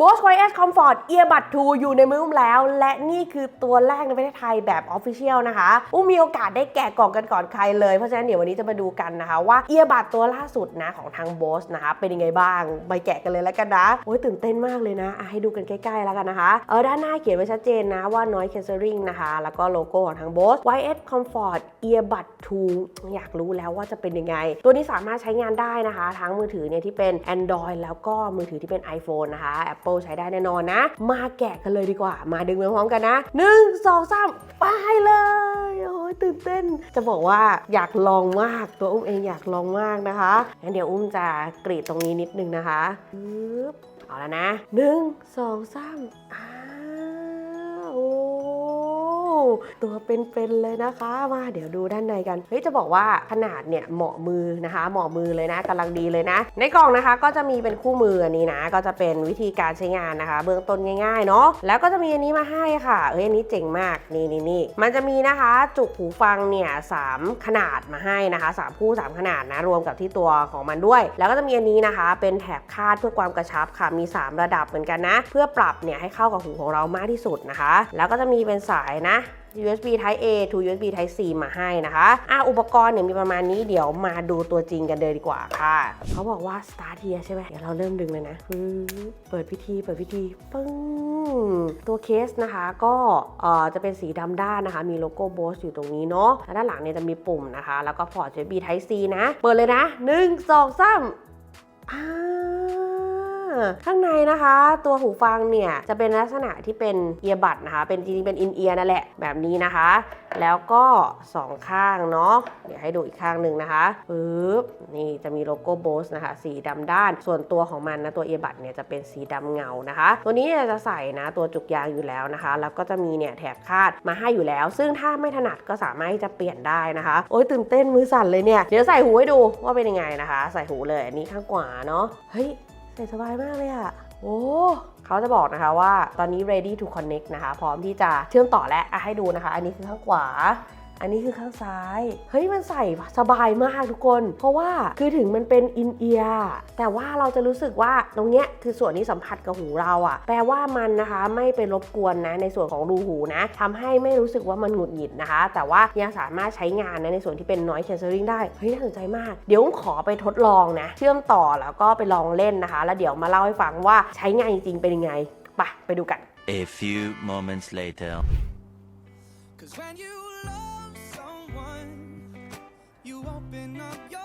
Bose Quiet Comfort Earbud 2 อยู่ในมืออุ้มแล้ว และนี่คือตัวแรกในประเทศไทยแบบ Official นะคะ อุ้มมีโอกาสได้แกะกล่องกันก่อนใครเลย เพราะฉะนั้นเดี๋ยววันนี้จะมาดูกันนะคะ ว่า Earbud ตัวล่าสุดนะของทาง Bose นะคะเป็นยังไงบ้างไปแกะกันเลยแล้วกันนะ โอ้ยตื่นเต้นมากเลยนะะให้ดูกันใกล้ๆแล้วกันนะคะ เออด้านหน้าเขียนไว้ชัดเจนนะว่า Noise Cancelling นะคะ แล้วก็โลโก้ของทาง Bose Quiet Comfort Earbud 2 อยากรู้แล้วว่าจะเป็นยังไง ตัวนี้สามารถใช้งานได้นะคะ ทั้งมือถือเนี่ยที่เป็น Android แล้วก็มือถือที่เป็น iPhone นะคะ Apple ใช้ได้แน่นอนนะ มาแกะกันเลยดีกว่า มาดึงไปพร้อมกันนะ 1 2 3 ไปเลยโอ้ยตื่นเต้น จะบอกว่าอยากลองมากตัวอุ้มเองอยากลองมากนะคะงั้นเดี๋ยวอุ้มจะกรีดตรงนี้นิดนึงนะคะปึ๊บเอาแล้วนะ 1 2 3อ่า ตัวเป็นๆเลยนะคะ มาเดี๋ยวดูด้านในกัน เฮ้ยจะบอกว่าขนาดเนี่ยเหมาะมือนะคะ เหมาะมือเลยนะกำลังดีเลยนะ ในกล่องนะคะก็จะมีเป็นคู่มืออันนี้นะ ก็จะเป็นวิธีการใช้งานนะคะ เบื้องต้นง่ายๆเนาะ แล้วก็จะมีอันนี้มาให้ค่ะเฮ้ยอันนี้เจ๋งมาก นี่นี่นี่มันจะมีนะคะจุกหูฟังเนี่ยสามขนาดมาให้นะคะสามคู่สามขนาดนะรวมกับที่ตัวของมันด้วย แล้วก็จะมีอันนี้นะคะ เป็นแถบคาดเพื่อความกระชับค่ะมี 3 ระดับเหมือนกันนะ เพื่อปรับเนี่ยให้เข้ากับหูของเรามากที่สุดนะคะ แล้วก็จะมีเป็นสายนะ USB Type A to USB Type C มาให้นะคะอะอุปกรณ์เนี่ยมีประมาณนี้เดี๋ยวมาดูตัวจริงกันเลยดีกว่าค่ะ เขาบอกว่า start here ใช่ไหมเดี๋ยวเราเริ่มดึงเลยนะเปิดพิธีเปิดพิธีปึ้งตัวเคสนะคะก็เอ่อจะเป็นสีดำด้านนะคะ มีโลโก้ Bose อยู่ตรงนี้เนาะแล้วด้านหลังเนี่ยจะมีปุ่มนะคะ แล้วก็พอร์ต USB Type C นะ เปิดเลยนะ 1 2 3อ่า ข้างในนะคะ ตัวหูฟังเนี่ยจะเป็นลักษณะที่เป็นเอียบัดนะคะ เป็นจริงๆเป็นอินเอียร์นั่นแหละแบบนี้นะคะ แล้วก็สองข้างเนาะเดี๋ยวให้ดูอีกข้างหนึ่งนะคะปึ๊บนี่จะมีโลโก้ Bose นะคะ สีดำด้าน ส่วนตัวของมันนะตัวเอียบัดเนี่ยจะเป็นสีดำเงานะคะ ตัวนี้จะใส่นะตัวจุกยางอยู่แล้วนะคะ แล้วก็จะมีเนี่ยแถบคาดมาให้อยู่แล้ว ซึ่งถ้าไม่ถนัดก็สามารถที่จะเปลี่ยนได้นะคะ โอ้ยตื่นเต้นมือสั่นเลยเนี่ย เดี๋ยวใส่หูให้ดูว่าเป็นยังไงนะคะ ใส่หูเลยอันนี้ข้างขวาเนาะเฮ้ย ใส่สบายมากเลยอะโอ้เขาจะบอกนะคะว่าตอนนี้ ready to connect นะคะ พร้อมที่จะเชื่อมต่อและอะให้ดูนะคะ อันนี้คือข้างขวา อันนี้คือข้างซ้าย เฮ้ยมันใส่สบายมากทุกคน เพราะว่าคือถึงมันเป็นอินเอียร์แต่ว่าเราจะรู้สึกว่าตรงเนี้ยคือส่วนที่สัมผัสกับหูเราอะแปลว่ามันนะคะไม่ไปรบกวนนะในส่วนของรูหูนะทำให้ไม่รู้สึกว่ามันหงุดหงิดนะคะ แต่ว่ายังสามารถใช้งานนะในส่วนที่เป็น noise cancelling ได้ เฮ้ยน่าสนใจมาก เดี๋ยวขอไปทดลองนะ เชื่อมต่อแล้วก็ไปลองเล่นนะคะ แล้วเดี๋ยวมาเล่าให้ฟังว่าใช้งานจริงๆเป็นยังไงไปไปดูกัน A few moments later. Cause when you open up your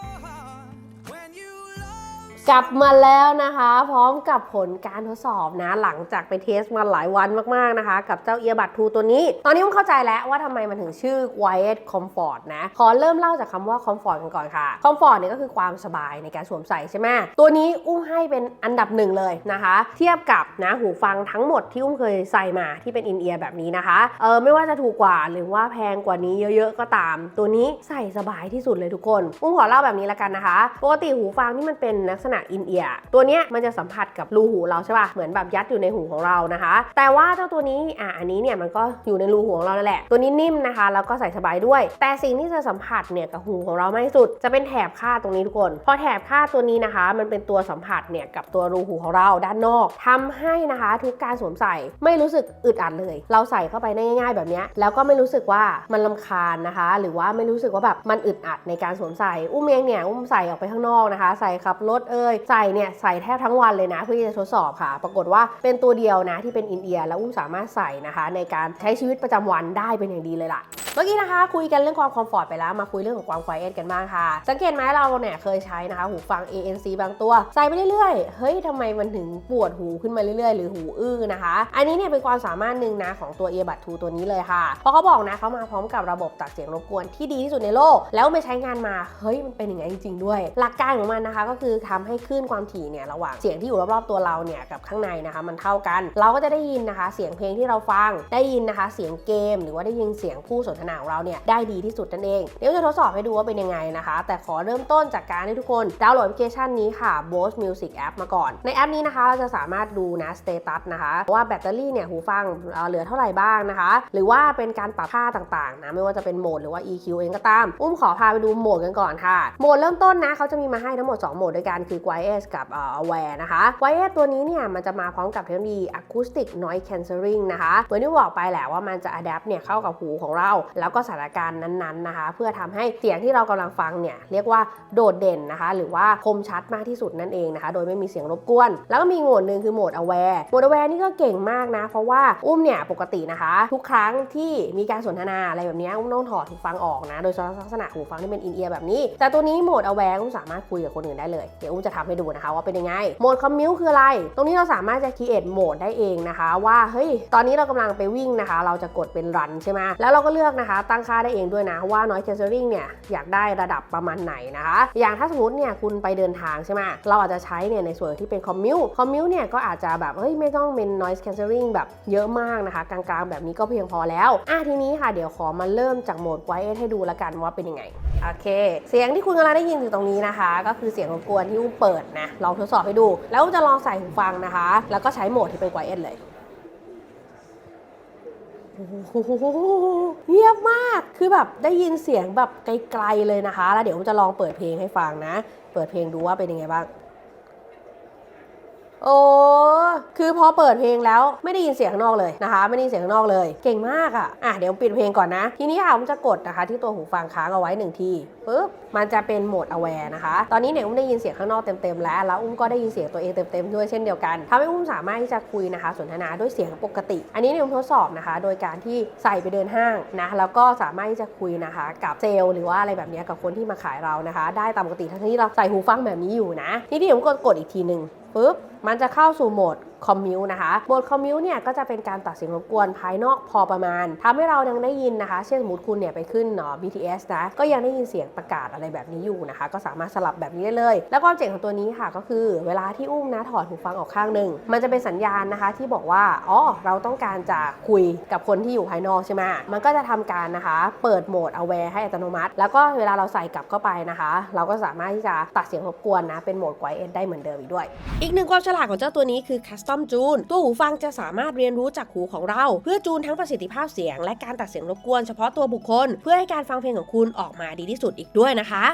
กลับมาแล้วนะคะ พร้อมกับผลการทดสอบนะ หลังจากไปเทสมาหลายวันมาก ๆ นะคะ กับเจ้าเอียบัตทูตัวนี้ ตอนนี้ผมเข้าใจแล้วว่าทำไมมันถึงชื่อ Quiet Comfort นะ ขอเริ่มเล่าจากคำว่า Comfort กันก่อนค่ะ Comfort เนี่ยก็คือความสบายในการสวมใส่ใช่ไหมตัวนี้อุ้มให้เป็นอันดับหนึ่งเลยนะคะ เทียบกับนะหูฟังทั้งหมดที่อุ้มเคยใส่มาที่เป็นอินเอียร์แบบนี้นะคะเออไม่ว่าจะถูกกว่าหรือว่าแพงกว่านี้เยอะ ๆ ก็ตาม ตัวนี้ใส่สบายที่สุดเลยทุกคน อุ้มขอเล่าแบบนี้ละกันนะคะ ปกติหูฟังที่มันเป็นลักษณะอินเอียตัวเนี้ยมันจะสัมผัสกับรูหูเราใช่ป่ะเหมือนแบบยัดอยู่ในหูของเรานะคะ แต่ว่าเจ้าตัวนี้อะอันนี้เนี่ยมันก็อยู่ในรูหูของเรานั่นแหละ ตัวนี้นิ่มนะคะแล้วก็ใส่สบายด้วย แต่สิ่งที่จะสัมผัสเนี่ยกับหูของเราไม่สุด จะเป็นแถบคาดตรงนี้ทุกคน พอแถบคาดตัวนี้นะคะ มันเป็นตัวสัมผัสเนี่ยกับตัวรูหูของเราด้านนอกทำให้นะคะทุกการสวมใส่ไม่รู้สึกอึดอัดเลย เราใส่เข้าไปได้ง่าย ๆ แบบนี้แล้วก็ไม่รู้สึกว่ามันลำคาญนะคะ หรือว่าไม่รู้สึกว่าแบบมันอึดอัดในการสวมใส่ อุ้มเองเนี่ยอุ้มใส่ออกไปข้างนอกนะคะ ใส่ขับรถเอ่ยใส่เนี่ยใส่แทบทั้งวันเลยนะเพื่อที่จะทดสอบค่ะ ปรากฏว่าเป็นตัวเดียวนะที่เป็นอินเอียร์แล้วอุ้มสามารถใส่นะคะ ในการใช้ชีวิตประจำวันได้เป็นอย่างดีเลยล่ะเมื่อกี้นะคะคุยกันเรื่องความคอมฟอร์ตไปแล้วมาคุยเรื่องของความควายเอกันบ้างค่ะ สังเกตไหมเราเนี่ยเคยใช้นะคะหูฟัง ANC บางตัว ใส่ไปเรื่อยๆ เฮ้ยทำไมมันถึงปวดหูขึ้นมาเรื่อยๆ หรือหูอื้อนะคะ อันนี้เนี่ยเป็นความสามารถหนึ่งนะของตัว Earbud 2 ตัวนี้เลยค่ะ เพราะเขาบอกนะเขามาพร้อมกับระบบตัดเสียงรบกวนที่ดีที่สุดในโลก แล้วไปใช้งานมาเฮ้ยมันเป็นอย่างไงจริงๆด้วย หลักการของมันนะคะก็คือทำให้คลื่นความถี่เนี่ยระหว่างเสียงที่อยู่รอบๆตัวเราเนี่ยกับข้างในนะคะ มันเท่ากัน เราก็จะได้ยินนะคะ เสียงเพลงที่เราฟังได้ยินนะคะ เสียงเกม หรือว่าได้ยินเสียงผู้สนทนาของเราเนี่ยได้ดีที่สุดนั่นเอง เดี๋ยวจะทดสอบให้ดูว่าเป็นยังไงนะคะ แต่ขอเริ่มต้นจากการให้ทุกคนดาวน์โหลดแอปพลิเคชันนี้ค่ะ Bose Music App มาก่อน ในแอปนี้นะคะเราจะสามารถดูนะสเตตัสนะคะว่าแบตเตอรี่เนี่ยหูฟังเเหลือเท่าไหร่บ้างนะคะ หรือว่าเป็นการปรับค่าต่างๆนะไม่ว่าจะเป็นโหมดหรือว่า EQ เองก็ตาม อุ้มขอพาไปดูโหมดกันก่อนค่ะโหมดเริ่มต้นนะเขาจะมีมาให้ทั้งหมด 2 โหมดด้วยกันคือ Quiet กับอ่อ Aware นะคะ Quiet ตัวนี้เนี่ยมันจะมาพร้อมกับเทคโนโลยี Acoustic Noise Cancelling นะคะเหมือนที่บอกไปแหละว่ามันจะ adapt เนี่ยเข้ากับหูของเรา แล้วก็สถานการณ์นั้นๆนะคะ เพื่อทำให้เสียงที่เรากำลังฟังเนี่ยเรียกว่าโดดเด่นนะคะ หรือว่าคมชัดมากที่สุดนั่นเองนะคะ โดยไม่มีเสียงรบกวน แล้วก็มีโหมดหนึ่งคือโหมด aware โหมด aware นี่ก็เก่งมากนะ เพราะว่าอุ้มเนี่ยปกตินะคะ ทุกครั้งที่มีการสนทนาอะไรแบบนี้อุ้มต้องถอดหูฟังออกนะ โดยลักษณะหูฟังที่เป็น in ear แบบนี้ แต่ตัวนี้โหมด aware อุ้มสามารถคุยกับคนอื่นได้เลย เดี๋ยวอุ้มจะทำให้ดูนะคะว่าเป็นยังไง โหมด commute คืออะไร ตรงนี้เราสามารถจะ create โหมดได้เองนะคะ ว่าเฮ้ยตอนนี้เรากำลังไปวิ่งนะคะ เราจะกดเป็น run ใช่ไหมแล้วเราก็เลือกนะคะตั้งค่าได้เองด้วยนะว่า noise cancelling เนี่ยอยากได้ระดับประมาณไหนนะคะ อย่างถ้าสมมติเนี่ยคุณไปเดินทางใช่ไหมเราอาจจะใช้เนี่ยในส่วนที่เป็น commute commute เนี่ยก็อาจจะแบบเฮ้ยไม่ต้องเป็น noise cancelling แบบเยอะมากนะคะ กลางๆ แบบนี้ก็เพียงพอแล้วอะทีนี้ค่ะเดี๋ยวขอมาเริ่มจากโหมด quiet ให้ดูละกันว่าเป็นยังไงโอเค เสียงที่คุณกำลังได้ยินอยู่ตรงนี้นะคะ ก็คือเสียงรบกวนที่อุ้มเปิดนะ ลองทดสอบให้ดู แล้วจะลองใส่หูฟังนะคะ แล้วก็ใช้โหมดที่เป็น quiet เลยเงียบมาก คือแบบได้ยินเสียงแบบไกลๆเลยนะคะ แล้วเดี๋ยวผมจะลองเปิดเพลงให้ฟังนะ เปิดเพลงดูว่าเป็นยังไงบ้าง โอ้คือพอเปิดเพลงแล้วไม่ได้ยินเสียงข้างนอกเลยนะคะ ไม่ได้ยินเสียงข้างนอกเลย เก่งมากอะ่ะอะเดี๋ยวปิดเพลงก่อนนะ ทีนี้ค่ะผมจะกดนะคะที่ตัวหูฟังค้างเอาไว้หนึ่งทีปุ๊บมันจะเป็นโหมด aware นะคะ ตอนนี้เนี่ยอุ้มได้ยินเสียงข้างนอกเต็มๆแล้ว แล้วอุ้มก็ได้ยินเสียงตัวเองเต็มๆด้วยเช่นเดียวกันทำให้อุ้มสามารถที่จะคุยนะคะ สนทนาด้วยเสียงปกติ อันนี้เนี่ยอุ้มทดสอบนะคะ โดยการที่ใส่ไปเดินห้างนะแล้วก็สามารถที่จะคุยนะคะกับเซลหรือว่าอะไรแบบเนี้ยกับคนที่มาขายเรานะคะ ได้ตามปกติทั้งที่เราใส่หูฟังแบบนี้อยู่นะ ทีนี้ผมกดกดอีกทีหนึ่ง ปุ๊บมันจะเข้าสู่โหมด คอมมิวนะคะโหมดคอมมิวเนี่ยก็จะเป็นการตัดเสียงรบกวนภายนอกพอประมาณทำให้เรายังได้ยินนะคะ เช่นสมมติคุณเนี่ยไปขึ้นเนาะ BTS นะก็ยังได้ยินเสียงประกาศอะไรแบบนี้อยู่นะคะ ก็สามารถสลับแบบนี้ได้เลย แล้วความเจ๋งของตัวนี้ค่ะก็คือ เวลาที่อุ้มนะถอดหูฟังออกข้างหนึ่งมันจะเป็นสัญญาณนะคะที่บอกว่าอ๋อเราต้องการจะคุยกับคนที่อยู่ภายนอกใช่ไหมมันก็จะทำการนะคะเปิดโหมด aware ให้อัตโนมัติ แล้วก็เวลาเราใส่กลับเข้าไปนะคะ เราก็สามารถที่จะตัดเสียงรบกวนนะเป็นโหมด quiet ได้เหมือนเดิมอีกด้วย อีกหนึ่งความฉลาดของเจ้าตัวนี้คือ custom tune ตัวหูฟังจะสามารถเรียนรู้จากหูของเรา เพื่อจูนทั้งประสิทธิภาพเสียง และการตัดเสียงรบกวนเฉพาะตัวบุคคล เพื่อให้การฟังเพลงของคุณออกมาดีที่สุดอีกด้วยนะคะ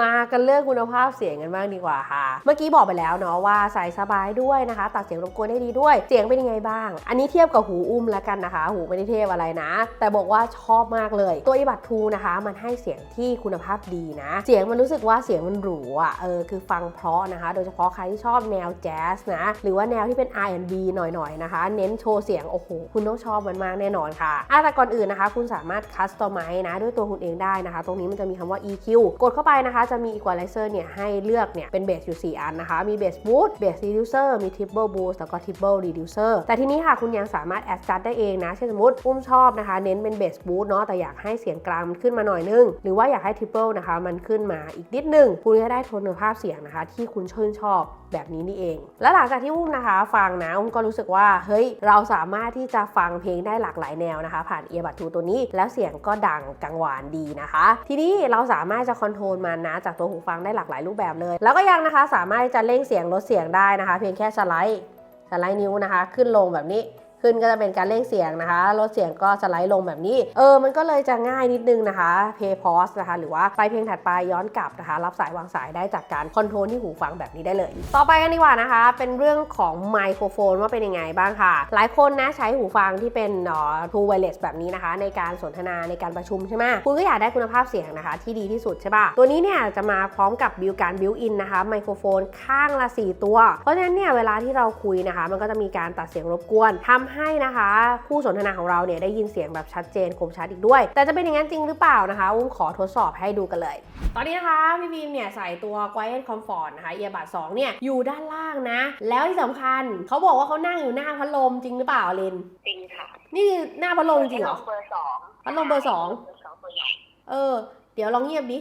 มากันเรื่องคุณภาพเสียงกันบ้างดีกว่าค่ะ เมื่อกี้บอกไปแล้วเนาะว่าใส่สบายด้วยนะคะ ตัดเสียงรบกวนได้ดีด้วย เสียงเป็นยังไงบ้าง อันนี้เทียบกับหูอุ้มแล้วกันนะคะ หูไม่ได้เทียบอะไรนะ แต่บอกว่าชอบมากเลย ตัวอีบัตทูนะคะ มันให้เสียงที่คุณภาพดีนะ เสียงมันรู้สึกว่าเสียงมันหรูอะเออคือฟังเพราะนะคะ โดยเฉพาะใครที่ชอบแนวแจ๊สนะหรือว่าแนวที่เป็น R&B หน่อยๆนะคะ เน้นโชว์เสียง โอ้โห คุณต้องชอบมันมากแน่นอนค่ะอะแต่ก่อนอื่นนะคะ คุณสามารถคัสตอมไมนะด้วยตัวคุณเองได้นะคะ ตรงนี้มันจะมีคำว่า EQ กดเข้าไปนะคะ จะมี Equalizer เนี่ยให้เลือกเนี่ยเป็นเบสอยู่ 4 อันนะคะ มีเบสบูสเบส Reducer มี Triple Boost แล้วก็ Triple Reducer แต่ทีนี้ค่ะคุณยังสามารถ adjust ได้เองนะเช่นสมมติอุ้มชอบนะคะ เน้นเป็นเบสบูสเนาะแต่อยากให้เสียงกลางมันขึ้นมาหน่อยนึง หรือว่าอยากให้ Triple นะคะมันขึ้นมาอีกนิดนึงคุณก็ได้โทนภาพเสียงนะคะ ที่คุณชื่นชอบ แบบนี้นี่เอง และหลังจากที่อุ้มนะคะฟังนะอุ้มก็รู้สึกว่าเฮ้ยเราสามารถที่จะฟังเพลงได้หลากหลายแนวนะคะ ผ่านเอียบัตทูตัวนี้แล้วเสียงก็ดังกังวานดีนะคะ ทีนี้เราสามารถจะคอนโทรลมันนะจากตัวหูฟังได้หลากหลายรูปแบบเลย แล้วก็ยังนะคะสามารถจะเร่งเสียงลดเสียงได้นะคะ เพียงแค่สไลด์สไลด์นิ้วนะคะ ขึ้นลงแบบนี้ ขึ้นก็จะเป็นการเร่งเสียงนะคะ ลดเสียงก็สไลด์ลงแบบนี้ เออ มันก็เลยจะง่ายนิดนึงนะคะ Play Pause นะคะ หรือว่าไปเพลงถัดไปย้อนกลับนะคะ รับสายวางสายได้จากการคอนโทรลที่หูฟังแบบนี้ได้เลย ต่อไปกันดีกว่านะคะ เป็นเรื่องของไมโครโฟนว่าเป็นยังไงบ้างค่ะ หลายคนนะใช้หูฟังที่เป็นเอ่อ True Wireless แบบนี้นะคะ ในการสนทนาในการประชุมใช่ไหมคุณก็อยากได้คุณภาพเสียงนะคะ ที่ดีที่สุดใช่ป่ะ ตัวนี้เนี่ยจะมาพร้อมกับบิวการบิวอินนะคะไมโครโฟนข้างละ 4 ตัว เพราะฉะนั้นเนี่ยเวลาที่เราคุยนะคะ มันก็จะมีการตัดเสียงรบกวนทำให้นะคะ ผู้สนทนาของเราเนี่ยได้ยินเสียงแบบชัดเจนคมชัดอีกด้วย แต่จะเป็นอย่างนั้นจริงหรือเปล่านะคะอุ้มขอทดสอบให้ดูกันเลย ตอนนี้นะคะพี่บีมเนี่ยใส่ตัว Quiet Comfort นะคะเอียบัด2เนี่ยอยู่ด้านล่างนะ แล้วที่สำคัญเขาบอกว่าเขานั่งอยู่หน้าพัดลมจริงหรือเปล่าลินจริงค่ะ นี่หน้าพัดลมจริงเหรอเบอร์สองพัดลมเบอร์สองเบอร์สองตัวใหญ่เออ เดี๋ยวลองเงียบดิ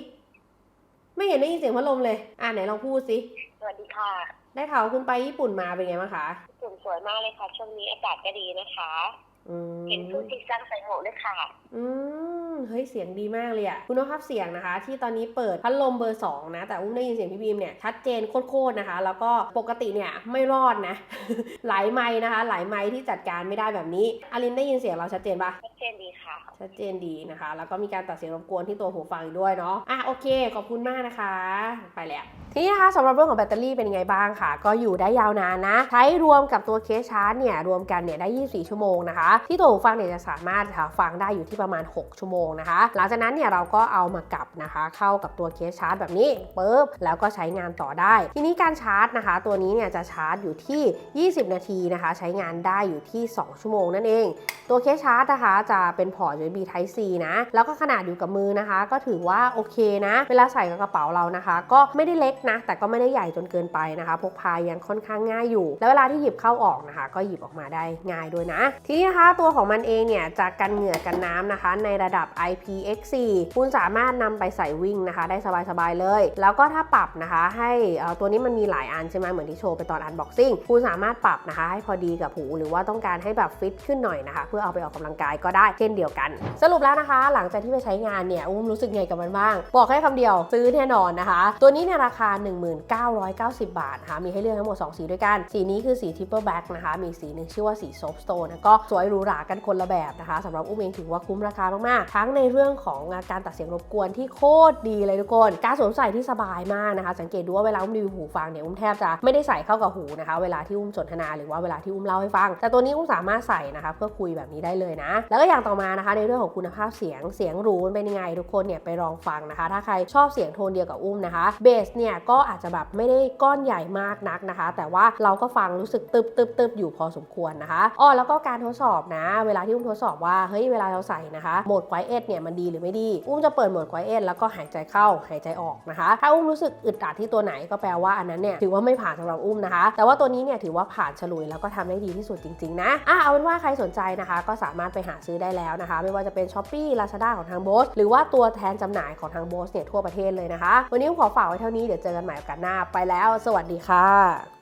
ไม่เห็นได้ยินเสียงพัดลมเลย อะไหนลองพูดสิสวัสดีค่ะ ได้ข่าวคุณไปญี่ปุ่นมาเป็นไงบ้างคะกลุ่นสวยมากเลยค่ะ ช่วงนี้อากาศก็ดีนะคะ อืม เห็นฟูจิซังใส่หมวกด้วยค่ะ อืม เฮ้ย เสียงดีมากเลยอะคุณภาพเสียงนะคะ ที่ตอนนี้เปิดพัดลมเบอร์ 2 นะ แต่อุ้มได้ยินเสียงพี่บีมเนี่ย ชัดเจนโคตรๆนะคะ แล้วก็ปกติเนี่ยไม่รอดนะ หลายไม้นะคะ หลายไม้ที่จัดการไม่ได้แบบนี้อลินได้ยินเสียงเราชัดเจนปะ ชัดเจนดีค่ะ ชัดเจนดีนะคะ แล้วก็มีการตัดเสียงรบกวนที่ตัวหูฟังอีกด้วยเนาะ อะโอเค ขอบคุณมากนะคะ ไปแล้ว ทีนี้นะคะสำหรับเรื่องของแบตเตอรี่เป็นยังไงบ้างค่ะ ก็อยู่ได้ยาวนานนะ ใช้รวมกับตัวเคสชาร์จเนี่ยรวมกันเนี่ยได้ 24 ชั่วโมงนะคะที่ตัวหูฟังเนี่ยจะสามารถหาฟังได้อยู่ที่ประมาณ 6 ชั่วโมงนะคะ หลังจากนั้นเนี่ยเราก็เอามากลับนะคะ เข้ากับตัวเคสชาร์จแบบนี้ปุ๊บแล้วก็ใช้งานต่อได้ ทีนี้การชาร์จนะคะ ตัวนี้เนี่ยจะชาร์จอยู่ที่ 20 นาทีนะคะ ใช้งานได้อยู่ที่ 2 ชั่วโมงนั่นเอง ตัวเคสชาร์จนะคะ จะเป็นพอร์ต USB Type C นะแล้วก็ขนาดอยู่กับมือนะคะ ก็ถือว่าโอเคนะ เวลาใส่กับกระเป๋าเรานะคะ ก็ไม่ได้เล็กนะ แต่ก็ไม่ได้ใหญ่จนเกินไปนะคะ พกพายังค่อนข้างง่ายอยู่ แล้วเวลาที่หยิบเข้าออกนะคะ ก็หยิบออกมาได้ง่ายด้วยนะ ทีนี้นะคะตัวของมันเองเนี่ยจะกันเหงื่อกันน้ำนะคะ ในระดับ IPX4 คุณสามารถนำไปใส่วิ่งนะคะ ได้สบายๆเลย แล้วก็ถ้าปรับนะคะให้ตัวนี้มันมีหลายอันใช่ไหมเหมือนที่โชว์ไปตอนอันบ็อกซิ่งคุณสามารถปรับนะคะ ให้พอดีกับหู หรือว่าต้องการให้แบบฟิตขึ้นหน่อยนะคะ เพื่อเอาไปออกกำลังกายก็ได้เช่นเดียวกัน สรุปแล้วนะคะ หลังจากที่ไปใช้งานเนี่ยอุ้มรู้สึกไงกับมันบ้าง บอกแค่คำเดียวซื้อแน่นอนนะคะ ตัวนี้เนี่ยราคา 1990 บาทนะคะมีให้เลือกทั้งหมด 2 สีด้วยกัน สีนี้คือสี Triple Black นะคะมีสีหนึ่งชื่อว่าสี Soap Stone นก็สวยหรูหรากันคนละแบบนะคะสำหรับอุ้มเองถือว่าคุ้มราคามากๆ ทั้งในเรื่องของการตัดเสียงรบกวนที่โคตรดีเลยทุกคน การสวมใส่ที่สบายมากนะคะ สังเกตดูว่าเวลาอุ้มรีวิวหูฟังเนี่ยอุ้มแทบจะไม่ได้ใส่เข้ากับหูนะคะ เวลาที่อุ้มสนทนาหรือว่าเวลาที่อุ้มเล่าให้ฟัง แต่ตัวนี้อุ้มสามารถใส่นะคะเพื่อคุยแบบนี้ได้เลยนะ แล้วก็อย่างต่อมานะคะ ในเรื่องของคุณภาพเสียงเสียงรูมันเป็นยังไงทุกคนเนี่ยไปลองฟังนะคะ ถ้าใครชอบเสียงโทนเดียวกับอุ้มนะคะเบสเนี่ยก็อาจจะแบบไม่ได้ก้อนใหญ่มากนักนะคะ แต่ว่าเราก็ฟังรู้สึกตึบตึบตึบอยู่พอสมควรนะคะอ้อแล้วก็การทดสอบนะ เวลาที่อุ้มทดสอบว่าเฮ้ยเวลาเราใส่นะคะโหมด Quiet เนี่ยมันดีหรือไม่ดี อุ้มจะเปิดโหมด Quiet แล้วก็หายใจเข้าหายใจออกนะคะ ถ้าอุ้มรู้สึกอึดอัดที่ตัวไหนก็แปลว่าอันนั้นเนี่ยถือว่าไม่ผ่านสำหรับอุ้มนะคะ แต่ว่าตัวนี้เนี่ยถือว่าผ่านฉลุยแล้วก็ทำได้ดีที่สุดจริงๆนะอะเอาเป็นว่าใครสนใจนะคะ ก็สามารถไปหาซื้อได้แล้วนะคะ ไม่ว่าจะเป็น s h อ p e e Lazada ของทางโบสหรือว่าตัวแทนจำหน่ายของทางโบสเนี่ยทั่วประเทศเลยนะคะ วันนี้อุ้มขอฝากไว้เท่านี้เดี๋ยวเจอกันใหม่โอกาสหน้าไปแล้ว สวัสดีค่ะ